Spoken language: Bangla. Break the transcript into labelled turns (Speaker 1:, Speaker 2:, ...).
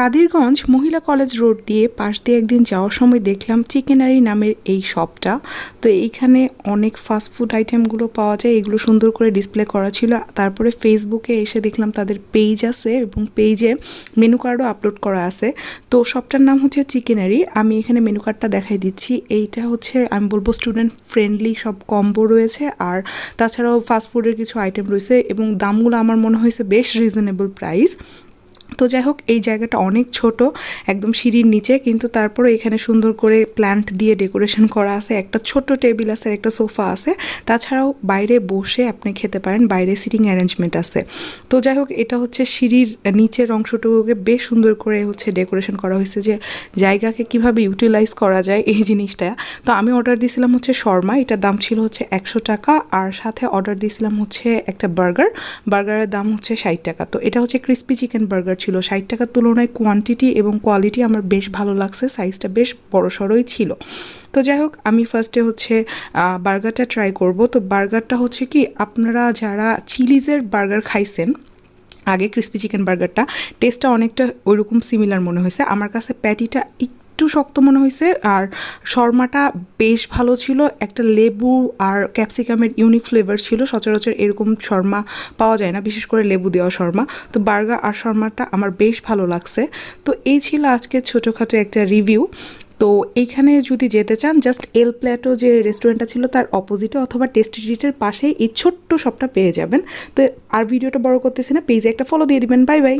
Speaker 1: কাদিরগঞ্জ মহিলা কলেজ রোড দিয়ে পাশ দিয়ে একদিন যাওয়ার সময় দেখলাম চিকেনারি নামের এই শপটা। তো এইখানে অনেক ফাস্ট ফুড আইটেমগুলো পাওয়া যায়, এগুলো সুন্দর করে ডিসপ্লে করা ছিল। তারপরে ফেসবুকে এসে দেখলাম তাদের পেজ আছে এবং পেজে মেনু কার্ডও আপলোড করা আছে। তো শপটার নাম হচ্ছে চিকেনারি আমি এখানে মেনু কার্ডটা দেখাই দিচ্ছি। এইটা হচ্ছে, আমি বলব স্টুডেন্ট ফ্রেন্ডলি সব কম্বো রয়েছে। আর তাছাড়াও ফাস্ট ফুডের কিছু আইটেম রয়েছে এবং দামগুলো আমার মনে হয়েছে বেশ রিজনেবল প্রাইস তো যাই হোক, এই জায়গাটা অনেক ছোট, একদম সিঁড়ির নিচে, কিন্তু তারপরে এখানে সুন্দর করে প্ল্যান্ট দিয়ে ডেকোরেশন করা আছে। একটা ছোট্ট টেবিল আছে একটা সোফা আছে। তাছাড়াও বাইরে বসে আপনি খেতে পারেন, বাইরে সিটিং অ্যারেঞ্জমেন্ট আছে। তো যাই হোক, এটা হচ্ছে সিঁড়ির নিচের অংশটুকুকে বেশ সুন্দর করে হচ্ছে ডেকোরেশন করা হয়েছে যে জায়গাকে কীভাবে ইউটিলাইজ করা যায় এই জিনিসটা। তো আমি অর্ডার দিয়েছিলাম হচ্ছে শর্মা, এটার দাম ছিল হচ্ছে একশো টাকা, আর সাথে অর্ডার দিয়েছিলাম হচ্ছে একটা বার্গার বার্গারের দাম হচ্ছে ষাট টাকা। তো এটা হচ্ছে ক্রিস্পি চিকেন বার্গার ছিল। ষাট টাকার তুলনায় কোয়ান্টিটি এবং কোয়ালিটি আমার বেশ ভালো লাগছে সাইজটা বেশ বড় সড়োই ছিল। তো যাই হোক, আমি ফার্স্টে হচ্ছে বার্গারটা ট্রাই করব। তো বার্গারটা হচ্ছে কি, আপনারা যারা চিলিজের বার্গার খাইছেন, আগে ক্রিস্পি চিকেন বার্গারটা টেস্টটা অনেকটা ওইরকম সিমিলার মনে হয়েছে। আমার কাছে প্যাটিটা একটু শক্ত মনে হয়েছে, আর শর্মাটা বেশ ভালো ছিল। একটা লেবু আর ক্যাপসিকামের ইউনিক ফ্লেভার ছিল। সচরাচর এরকম শর্মা পাওয়া যায় না, বিশেষ করে লেবু দেওয়া শর্মা। তো বার্গার আর শর্মাটা আমার বেশ ভালো লাগছে। তো এই ছিল আজকে ছোটোখাটো একটা রিভিউ তো এইখানে যদি যেতে চান জাস্ট এল প্ল্যাটো যে রেস্টুরেন্টটা ছিল, তার অপোজিটে অথবা টেস্ট স্ট্রিটের পাশেই এই ছোট্ট শপটা পেয়ে যাবেন। তো আর ভিডিওটা বড় করতেছি না পেজে একটা ফলো দিয়ে দিবেন। Bye bye